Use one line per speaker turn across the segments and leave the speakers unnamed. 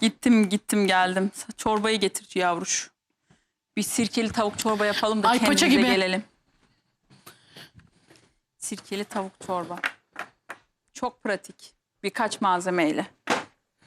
Gittim gittim geldim. Çorbayı getir yavruş. Bir sirkeli tavuk çorba yapalım da
Ay, paça
kendimize
gibi.
gelelim. Sirkeli tavuk çorba. Çok pratik. Birkaç malzemeyle.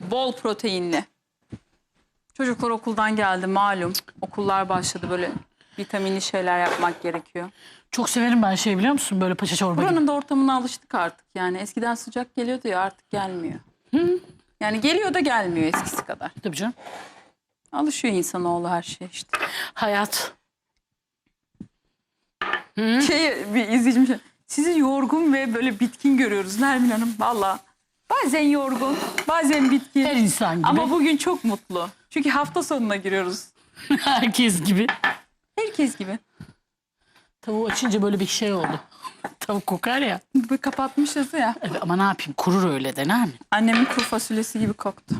Bol proteinli. Çocuklar okuldan geldi malum. Okullar başladı böyle vitaminli şeyler yapmak gerekiyor.
Çok severim ben şey biliyor musun? Böyle paça çorba gibi.
Buranın da ortamına alıştık artık yani. Eskiden sıcak geliyordu ya artık gelmiyor. Yani geliyor da gelmiyor eskisi kadar.
Tabii canım.
Alışıyor insanoğlu her şeye işte.
Hayat.
Şey, bir izleyicim şey, sizi yorgun ve böyle bitkin görüyoruz Nermin Hanım. Valla bazen yorgun, bazen bitkin.
Her insan gibi.
Ama bugün çok mutlu. Çünkü hafta sonuna giriyoruz.
Herkes gibi.
Herkes gibi.
Tavuğu açınca böyle bir şey oldu. Tavuk kokar ya.
Böyle kapatmışız ya.
Evet, ama ne yapayım kurur öyle de ne mi?
Annemin kuru fasulyesi gibi koktu.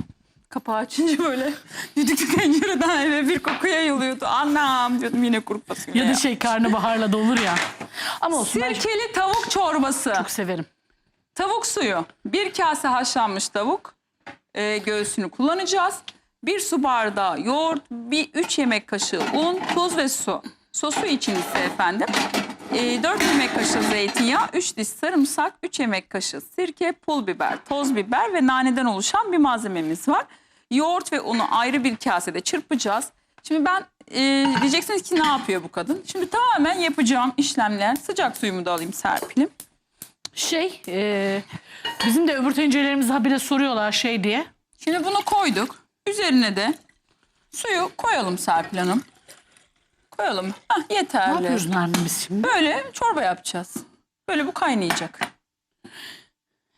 Kapağı açınca böyle düdüklü tencereden eve bir koku yayılıyordu. Anam diyordum yine kuru fasulye.
Ya da şey karnabaharla da olur ya. Ama olsun ben çok
Sirkeli tavuk çorbası.
severim.
Tavuk suyu. Bir kase haşlanmış tavuk e, göğsünü kullanacağız. Bir su bardağı yoğurt, bir üç yemek kaşığı un, tuz ve su. Sosu için ise efendim e, 4 yemek kaşığı zeytinyağı, 3 diş sarımsak, 3 yemek kaşığı sirke, pul biber, toz biber ve naneden oluşan bir malzememiz var. Yoğurt ve unu ayrı bir kasede çırpacağız. Şimdi ben e, diyeceksiniz ki ne yapıyor bu kadın? Şimdi tamamen yapacağım işlemler. Sıcak suyumu da alayım Serpil'im.
Şey e, bizim de öbür tencerelerimizde habire soruyorlar şey diye.
Şimdi bunu koyduk. Üzerine de suyu koyalım Serpil Hanım. Koyalım. Hah,
Ne
yeterli.
yapıyoruz Nermin biz şimdi?
Böyle çorba yapacağız. Böyle bu kaynayacak.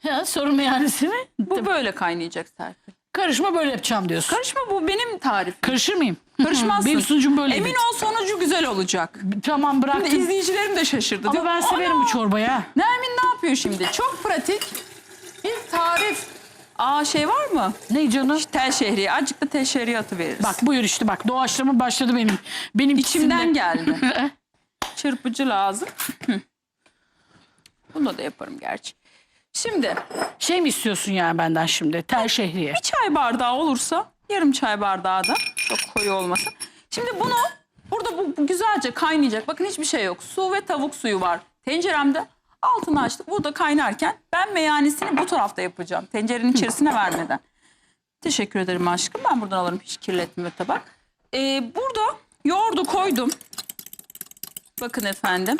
Ya sorun meyhanesi mi?
Bu böyle kaynayacak Serpil.
Karışma böyle yapacağım diyorsun.
Karışma bu benim tarifim.
Karışır mıyım?
Karışmazsın.
Benim sunucum böyle.
Emin ol sonucu güzel olacak.
Tamam
Şimdi
bıraktım.
izleyicilerim de şaşırdı.
Ama
Diyor,
ben severim
"Ana,
bu çorbayı ha.
Nermin ne yapıyor şimdi? Çok pratik bir tarif. Aa şey var mı?
Ne canım?
Tel şehriye. Azıcık da tel şehriye atıveririz.
Bak buyur işte bak doğaçlama başladı benim. Benim
İçimden geldi. Çırpıcı lazım. Hı. Bunu da yaparım gerçi. Şimdi
Şey mi istiyorsun yani benden şimdi? Tel şehriye.
bir çay bardağı olursa yarım çay bardağı da çok koyu olmasın. Şimdi bunu burada bu, bu güzelce kaynayacak. Bakın hiçbir şey yok. Su ve tavuk suyu var. Tenceremde altını açtık. Burada kaynarken ben meyanesini bu tarafta yapacağım. Tencerenin içerisine vermeden. Teşekkür ederim aşkım. Ben buradan alırım hiç kirletme tabak. Ee, burada yoğurdu koydum. Bakın efendim.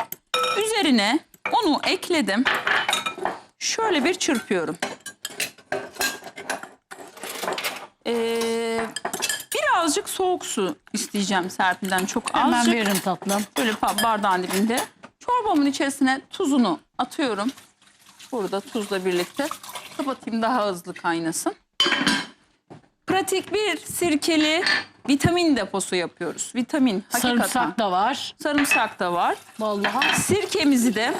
Üzerine unu ekledim. Şöyle bir çırpıyorum. Ee, birazcık soğuk su isteyeceğim Serpil'den. Çok
Hemen
azıcık.
veririm tatlım.
Böyle bardağın dibinde. Çorbamın içerisine tuzunu atıyorum. Burada tuzla birlikte. Kapatayım daha hızlı kaynasın. Pratik bir sirkeli vitamin deposu yapıyoruz. Vitamin hakikaten.
Sarımsak da var.
Sarımsak da var.
Vallahi.
Sirkemizi de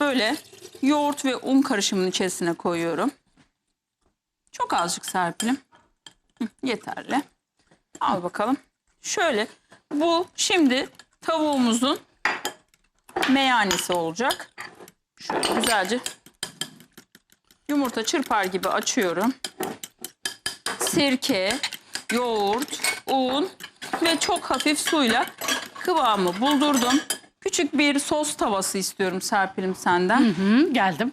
böyle yoğurt ve un karışımının içerisine koyuyorum. Çok azıcık serpilim. Hı, Yeterli. Al bakalım. Şöyle bu şimdi tavuğumuzun meyanesi olacak. Şöyle güzelce yumurta çırpar gibi açıyorum. Sirke, yoğurt, un ve çok hafif suyla kıvamı buldurdum. Küçük bir sos tavası istiyorum Serpil'im senden.
Hı, geldim.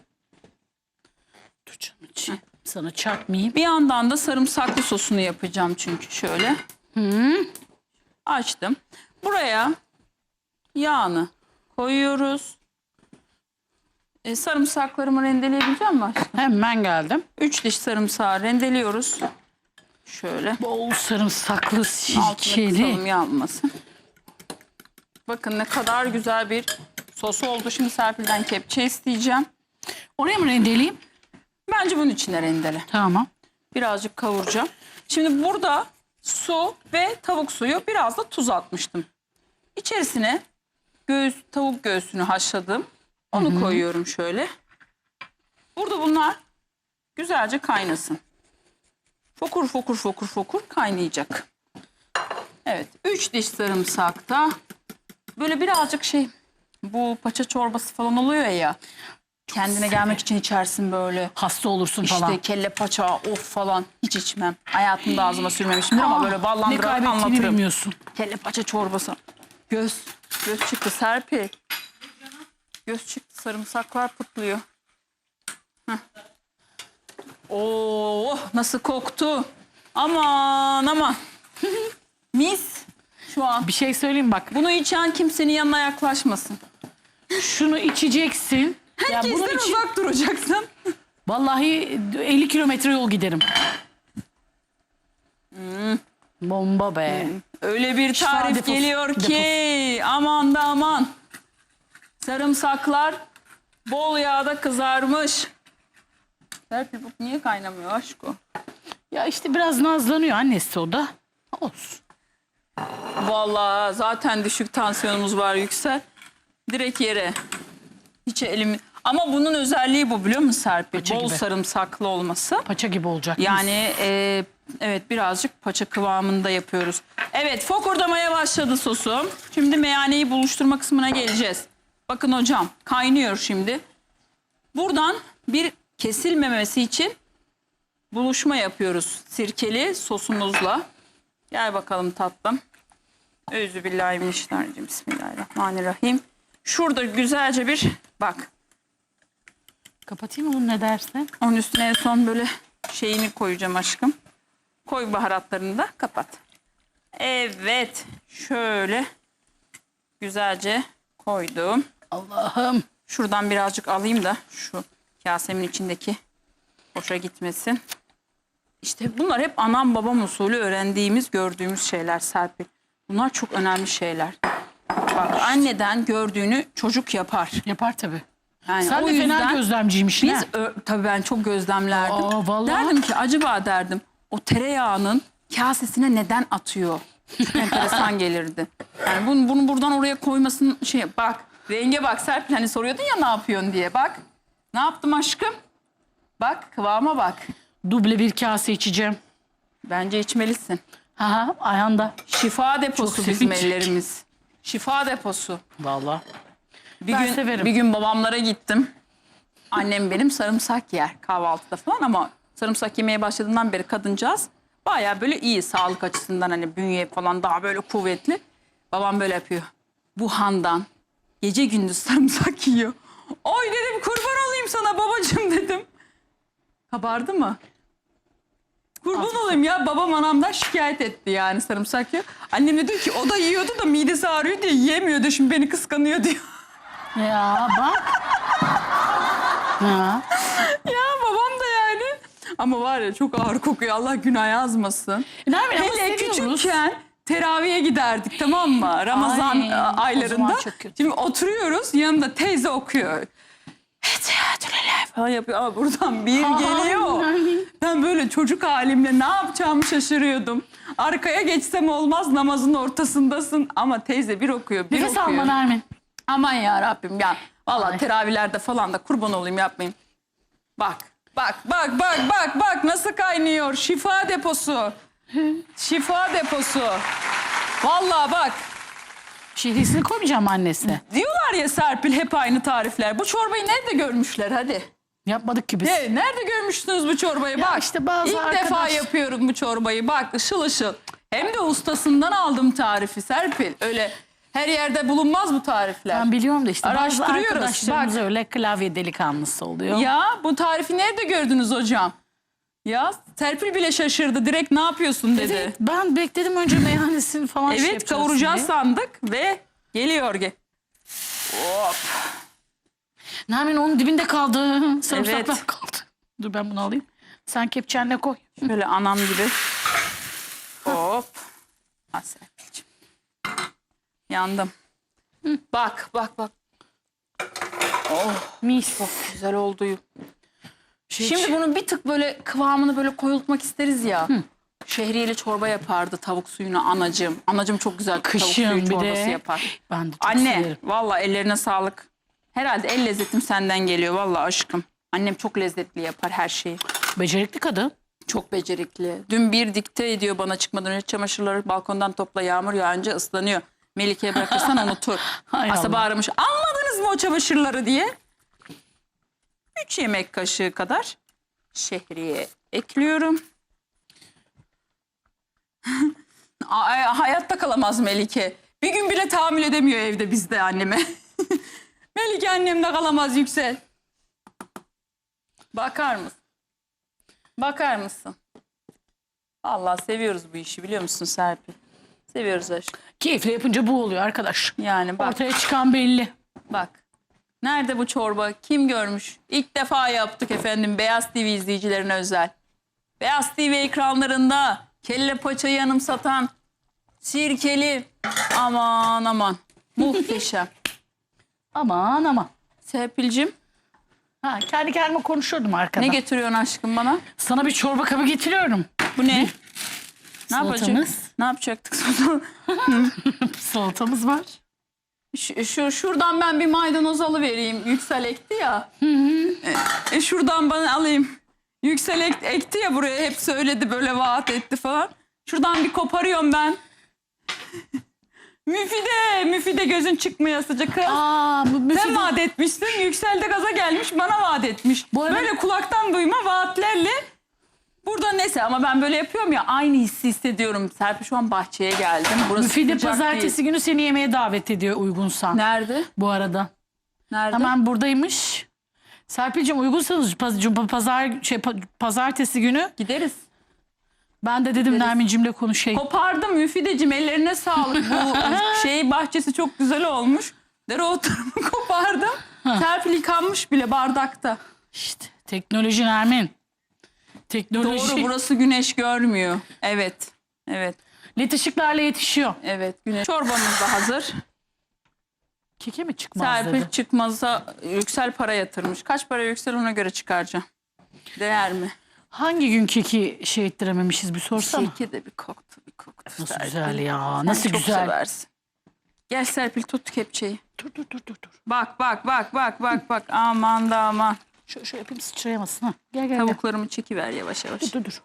Dur canım hiç sana çarpmayayım.
Bir yandan da sarımsaklı sosunu yapacağım çünkü şöyle. Açtım. Buraya yağını koyuyoruz. E, sarımsaklarımı rendeleyebileceğim mi aşkım?
Hemen geldim.
Üç diş sarımsağı rendeliyoruz. Şöyle.
Bol sarımsaklı
Altını
sirkeli.
kısalım yanmasın. Bakın ne kadar güzel bir sos oldu. Şimdi Serpil'den kepçe isteyeceğim.
Oraya mı rendeleyeyim?
Bence bunun içine rendele.
Tamam.
Birazcık kavuracağım. Şimdi burada su ve tavuk suyu biraz da tuz atmıştım. İçerisine göğüs, tavuk göğsünü haşladım. Onu koyuyorum şöyle. Burada bunlar güzelce kaynasın. Fokur fokur fokur fokur kaynayacak. Evet. Üç diş sarımsak da böyle birazcık şey bu paça çorbası falan oluyor ya. Kendine gelmek için içersin böyle.
Hasta olursun
İşte
falan.
kelle paça of falan hiç içmem. Hayatımda ağzıma sürmemişimdir ama böyle
ne
ballandırarak
kaybettiğini
anlatırım.
bilmiyorsun.
Kelle paça çorbası. Göz. Göz çıktı Serpil. Göz çıktı sarımsaklar pıtlıyor. Heh. Oo nasıl koktu. Aman aman. Mis. Şu an.
Bir şey söyleyeyim bak.
Bunu içen kimsenin yanına yaklaşmasın.
Şunu içeceksin. Bunun
Herkesten
için
uzak duracaksın.
vallahi 50 kilometre yol giderim. Bomba be.
Öyle bir tarif
deposu,
geliyor ki aman da aman. Sarımsaklar bol yağda kızarmış. Serpil bu niye kaynamıyor aşko?
Ya işte biraz nazlanıyor annesi o da. Olsun.
Vallahi zaten düşük tansiyonumuz var yüksel. Direkt yere. Hiç elimi... Ama bunun özelliği bu biliyor musun Serpil?
Paça
Bol
gibi.
sarımsaklı olması.
Paça gibi olacak.
Yani e, evet birazcık paça kıvamında yapıyoruz. Evet fokurdamaya başladı sosum. Şimdi meyaneyi buluşturma kısmına geleceğiz. Bakın hocam kaynıyor şimdi. Buradan bir kesilmemesi için buluşma yapıyoruz sirkeli sosumuzla. Gel bakalım tatlım. Euzubillahimineşşeytanirracim. Bismillahirrahmanirrahim. Şurada güzelce bir bak
Kapatayım mı bunu ne dersin?
onun üstüne en son böyle şeyini koyacağım aşkım. Koy baharatlarını da kapat. Evet. Şöyle güzelce koydum.
Allah'ım.
Şuradan birazcık alayım da şu kasemin içindeki boşa gitmesin. İşte bunlar hep anam babam usulü öğrendiğimiz, gördüğümüz şeyler Serpil. Bunlar çok önemli şeyler. Bak anneden gördüğünü çocuk yapar.
Yapar tabii.
Yani
Sen
o
de fena gözlemciymişsin
Biz
ha.
ö- tabii ben çok gözlemlerdim.
Aa, vallahi.
Derdim ki acaba derdim o tereyağının kasesine neden atıyor? Enteresan gelirdi. Yani bunu, bunu buradan oraya koymasın şey bak renge bak Serpil hani soruyordun ya ne yapıyorsun diye bak. Ne yaptım aşkım? Bak kıvama bak.
Duble bir kase içeceğim.
Bence içmelisin.
Aha ayağında.
Şifa deposu bizim ellerimiz. Şifa deposu.
Vallahi.
Bir
Ben
gün
severim.
bir gün babamlara gittim. Annem benim sarımsak yer kahvaltıda falan ama sarımsak yemeye başladığından beri kadıncağız baya böyle iyi sağlık açısından hani bünye falan daha böyle kuvvetli. Babam böyle yapıyor. Bu handan gece gündüz sarımsak yiyor. Oy dedim kurban olayım sana babacığım dedim. Kabardı mı? Kurban olayım ya babam anamdan şikayet etti yani sarımsak yiyor. Annem de diyor ki o da yiyordu da midesi ağrıyor diye yiyemiyordu şimdi beni kıskanıyor diyor.
Ya bak. ya.
Ya babam da yani. Ama var ya çok ağır kokuyor. Allah günah yazmasın.
Nermin ama
Hele
seviyoruz.
küçükken teraviye giderdik tamam mı? Ramazan
Ay,
e,
o
aylarında.
zaman çok kötü.
Şimdi oturuyoruz yanımda teyze okuyor. Etiyatüleler falan yapıyor ama buradan bir geliyor.
Ay.
Ben böyle çocuk halimle ne yapacağımı şaşırıyordum. Arkaya geçsem olmaz namazın ortasındasın ama teyze bir okuyor bir
Nefes
okuyor.
alma Nermin.
Aman ya Rabbim ya. Vallahi
Ay.
teravihlerde falan da kurban olayım yapmayın. Bak, bak, bak, bak, bak, bak nasıl kaynıyor. Şifa deposu. Şifa deposu. Vallahi bak.
Şehrisini koymayacağım annesi.
Diyorlar ya Serpil hep aynı tarifler. Bu çorbayı nerede görmüşler hadi.
Yapmadık ki biz.
Nerede görmüştünüz bu çorbayı?
Ya
bak.
işte bazı
İlk
arkadaş-
defa yapıyorum bu çorbayı. Bak ışıl ışıl. Hem de ustasından aldım tarifi Serpil. Öyle her yerde bulunmaz bu tarifler.
Ben biliyorum da işte bazı
Araştırıyoruz,
arkadaşlarımız
bak.
öyle klavye delikanlısı oluyor.
Ya bu tarifi nerede gördünüz hocam? Ya Serpil bile şaşırdı. Direkt ne yapıyorsun dedi.
Evet, ben bekledim önce meyhanesini falan şey
Evet
yapacağız
kavuracağız
diye.
sandık ve geliyor. Ge Hop.
Nermin onun dibinde kaldı. Sarımsaklar
Evet.
kaldı. Dur ben bunu alayım. Sen kepçenle koy.
Şöyle anam gibi. Hop. Ha Serpil'ciğim. Yandım. Bak bak bak. Oh
Mis.
güzel oldu.
Şey,
Şimdi bunun bir tık böyle kıvamını böyle koyultmak isteriz ya. Şehriyeli çorba yapardı tavuk suyuna anacığım. Anacığım çok güzel tavuk
Kışın
suyu
bir
çorbası
de.
yapar.
ben de çok
Anne
severim.
valla ellerine sağlık. Herhalde el lezzetim senden geliyor valla aşkım. Annem çok lezzetli yapar her şeyi.
Becerikli kadın.
Çok becerikli. Dün bir dikte ediyor bana çıkmadan önce çamaşırları balkondan topla yağmur yağınca ıslanıyor. Melike'ye bırakırsan unutur.
Hay
Asaba
Allah.
aramış. Almadınız mı o çamaşırları diye. 3 yemek kaşığı kadar şehriye ekliyorum. Ay, hayatta kalamaz Melike. Bir gün bile tahammül edemiyor evde bizde anneme. Melike annem de kalamaz yüksel. Bakar mısın? Bakar mısın? Allah seviyoruz bu işi biliyor musun Serpil? Seviyoruz aşkım.
Keyifle yapınca bu oluyor arkadaş.
Yani bak
Ortaya çıkan belli.
bak. Nerede bu çorba? Kim görmüş? İlk defa yaptık efendim Beyaz TV izleyicilerine özel. Beyaz TV ekranlarında kelle paçayı anımsatan sirkeli aman aman muhteşem.
Aman aman.
Serpil'cim
Ha, kendi kendime konuşuyordum arkada.
ne getiriyorsun aşkım bana?
Sana bir çorba kabı getiriyorum.
Bu ne? Ne yapacaktık?
Salatamız.
Ne yapacaktık sonra?
Salatamız var.
Şu, şu- şuradan ben bir maydanoz alıvereyim. Yüksel ekti ya. E, e, şuradan bana alayım. Yüksel ek- ekti ya buraya hep söyledi böyle vaat etti falan. Şuradan bir koparıyorum ben. müfide, müfide gözün çıkmayasıca kız.
Aa, bu
Sen
müfide-
vaat etmişsin. Yüksel de gaza gelmiş bana vaat etmiş.
Bu arada-
Böyle kulaktan duyma vaatlerle burada neyse ama ben böyle yapıyorum ya aynı hissi hissediyorum. Serpil şu an bahçeye geldim. Burası
Müfide
sıcak
pazartesi
değil.
günü seni yemeğe davet ediyor uygunsan.
Nerede?
Bu arada.
Nerede?
Hemen buradaymış. Serpil'cim uygunsanız paz- pazar, şey, pa- pazartesi günü
Gideriz.
ben de dedim Nermin'cimle konuşayım.
Kopardım Müfideciğim ellerine sağlık. Bu şey bahçesi çok güzel olmuş. Dereoturumu kopardım. Serpil yıkanmış bile bardakta.
İşte teknoloji Nermin. Teknoloji.
Doğru burası güneş görmüyor. Evet. Evet.
LED ışıklarla yetişiyor.
Evet güneş. Çorbamız da hazır.
Keke mi çıkmaz
Serpil
dedi.
çıkmazsa yüksel para yatırmış. Kaç para yüksel ona göre çıkaracağım. Değer mi?
Hangi gün keki şey ettirememişiz bir sorsana.
Şeki de bir koktu bir koktu.
Nasıl
Serpil.
güzel ya.
Sen
Nasıl
çok
güzel.
seversin. Gel Serpil tut kepçeyi.
Dur dur dur dur dur.
Bak bak bak bak bak bak aman da aman.
Şöyle, şöyle yapayım sıçrayamasın ha. Gel gel gel.
Tavuklarımı çekiver yavaş yavaş.
Dur dur dur.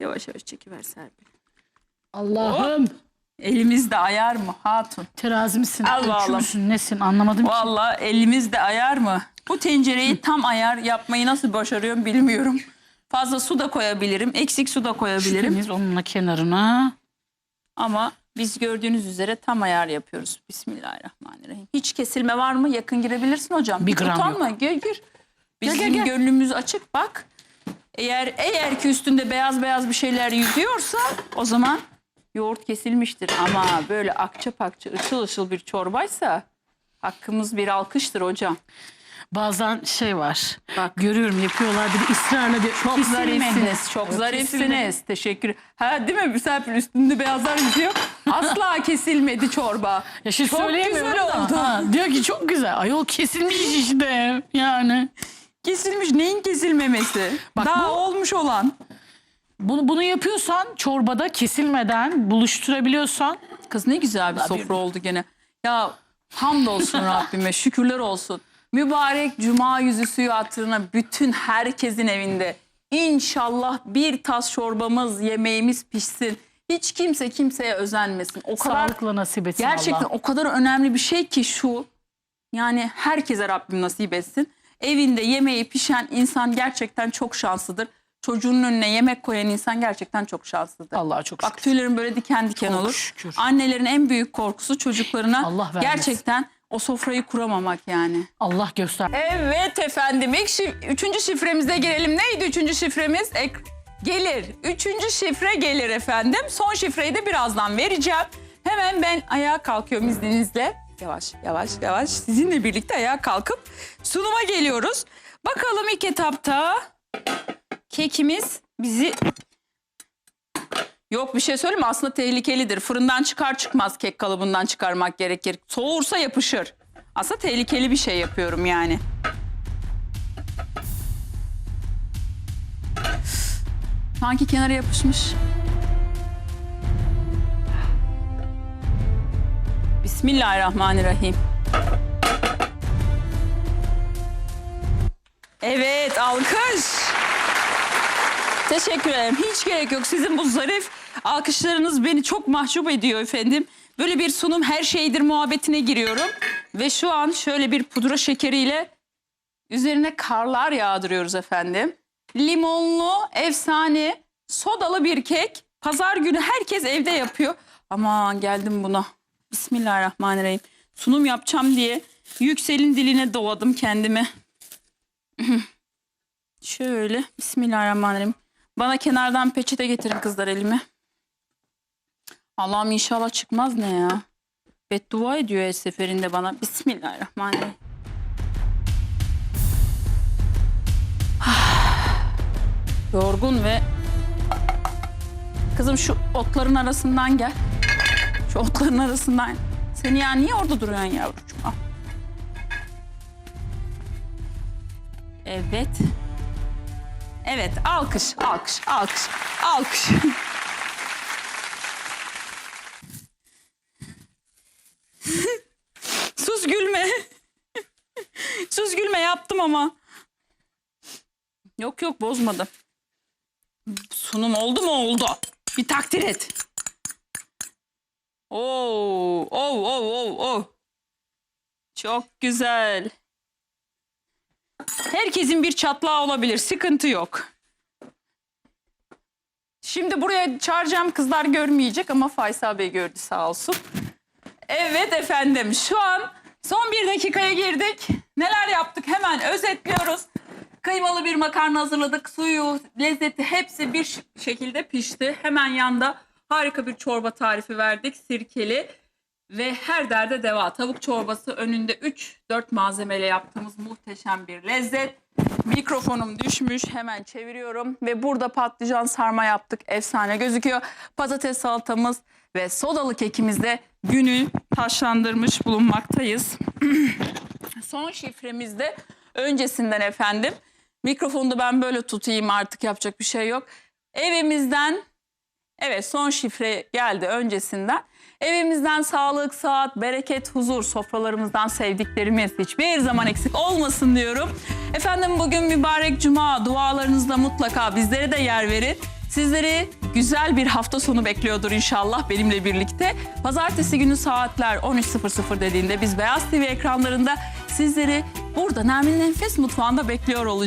Yavaş yavaş çekiver Serpil.
Allah'ım.
Elimizde ayar mı hatun?
Terazi misin?
Al
ölçü
bakalım.
müsün? Nesin? Anlamadım ki.
Vallahi elimizde ayar mı? Bu tencereyi tam ayar yapmayı nasıl başarıyorum bilmiyorum. Fazla su da koyabilirim, eksik su da koyabilirim.
Temiz onunla kenarına.
Ama biz gördüğünüz üzere tam ayar yapıyoruz. Bismillahirrahmanirrahim. Hiç kesilme var mı? Yakın girebilirsin hocam.
Bir gram
utanma. Gir gir. Bizim
gel, gel.
gönlümüz açık bak. Eğer eğer ki üstünde beyaz beyaz bir şeyler yüzüyorsa o zaman yoğurt kesilmiştir. Ama böyle akça pakça ışıl ışıl bir çorbaysa hakkımız bir alkıştır hocam.
Bazen şey var.
Bak.
Görüyorum yapıyorlar bir ısrarla diyor.
Çok
"Kesilmedi."
zarifsiniz. Çok zarifsiniz.
kesilmedi.
Teşekkür. Ha değil mi? Serpil üstünde beyazlar yüzüyor. Asla kesilmedi çorba.
Ya şey
Çok güzel
da.
oldu.
Ha, diyor ki çok güzel. Ayol kesilmiş işte. Yani.
Kesilmiş neyin kesilmemesi?
Bak
Daha
bu-
olmuş olan.
Bunu, bunu yapıyorsan çorbada kesilmeden buluşturabiliyorsan
Kız ne güzel bir sofra oldu gene. Ya hamdolsun Rabbime şükürler olsun. Mübarek cuma yüzü suyu hatırına bütün herkesin evinde. İnşallah bir tas çorbamız, yemeğimiz pişsin. Hiç kimse kimseye özenmesin. O kadar
sağlıkla nasip etsin
Gerçekten
Allah.
o kadar önemli bir şey ki şu. Yani herkese Rabbim nasip etsin. Evinde yemeği pişen insan gerçekten çok şanslıdır. Çocuğunun önüne yemek koyan insan gerçekten çok şanslıdır.
Allah'a çok
Bak
şükür.
tüylerim böyle diken diken
Çok
olur.
şükür.
Annelerin en büyük korkusu çocuklarına
Allah vermesin.
gerçekten o sofrayı kuramamak yani.
Allah göster.
Evet efendim ilk şif- üçüncü şifremize girelim. Neydi üçüncü şifremiz? Ek- gelir. Üçüncü şifre gelir efendim. Son şifreyi de birazdan vereceğim. Hemen ben ayağa kalkıyorum izninizle. Yavaş yavaş yavaş sizinle birlikte ayağa kalkıp sunuma geliyoruz. Bakalım ilk etapta kekimiz bizi... Yok bir şey söyleyeyim mi? Aslında tehlikelidir. Fırından çıkar çıkmaz kek kalıbından çıkarmak gerekir. Soğursa yapışır. Aslında tehlikeli bir şey yapıyorum yani. Sanki kenara yapışmış. Bismillahirrahmanirrahim. Evet alkış. Teşekkür ederim. Hiç gerek yok. Sizin bu zarif alkışlarınız beni çok mahcup ediyor efendim. Böyle bir sunum her şeydir muhabbetine giriyorum. Ve şu an şöyle bir pudra şekeriyle Üzerine karlar yağdırıyoruz efendim. Limonlu, efsane, sodalı bir kek. Pazar günü herkes evde yapıyor. Aman geldim buna. Bismillahirrahmanirrahim. Sunum yapacağım diye yükselin diline doğadım kendimi. Şöyle Bismillahirrahmanirrahim. Bana kenardan peçete getirin kızlar elime. Allah'ım inşallah çıkmaz ne ya. Beddua ediyor her seferinde bana. Bismillahirrahmanirrahim. Yorgun ve kızım şu otların arasından gel. Şu otların arasından. Seni ya niye orada duruyorsun yavrucuğum? Al. Evet. Evet alkış, alkış, alkış, alkış. Sus gülme. Sus gülme yaptım ama. Yok yok bozmadım. Sunum oldu mu oldu. Bir takdir et. Oo, oo, oo, oo, oo. Çok güzel. Herkesin bir çatlağı olabilir. Sıkıntı yok. Şimdi buraya çağıracağım kızlar görmeyecek ama Faysal Bey gördü sağ olsun. Evet efendim şu an son bir dakikaya girdik. Neler yaptık hemen özetliyoruz. Kıymalı bir makarna hazırladık. Suyu, lezzeti hepsi bir şekilde pişti. Hemen yanda harika bir çorba tarifi verdik. Sirkeli ve her derde deva. Tavuk çorbası önünde 3-4 malzemeyle yaptığımız muhteşem bir lezzet. Mikrofonum düşmüş hemen çeviriyorum ve burada patlıcan sarma yaptık. Efsane gözüküyor. Patates salatamız ve sodalı kekimizde günü taşlandırmış bulunmaktayız. Son şifremizde öncesinden efendim. Mikrofonu da ben böyle tutayım artık yapacak bir şey yok. Evimizden evet son şifre geldi öncesinden. Evimizden sağlık, saat, bereket, huzur, sofralarımızdan sevdiklerimiz hiçbir zaman eksik olmasın diyorum. Efendim bugün mübarek cuma dualarınızda mutlaka bizlere de yer verin. Sizleri güzel bir hafta sonu bekliyordur inşallah benimle birlikte. Pazartesi günü saatler 13.00 dediğinde biz Beyaz TV ekranlarında sizleri burada Nermin'in Enfes Mutfağı'nda bekliyor olacağız.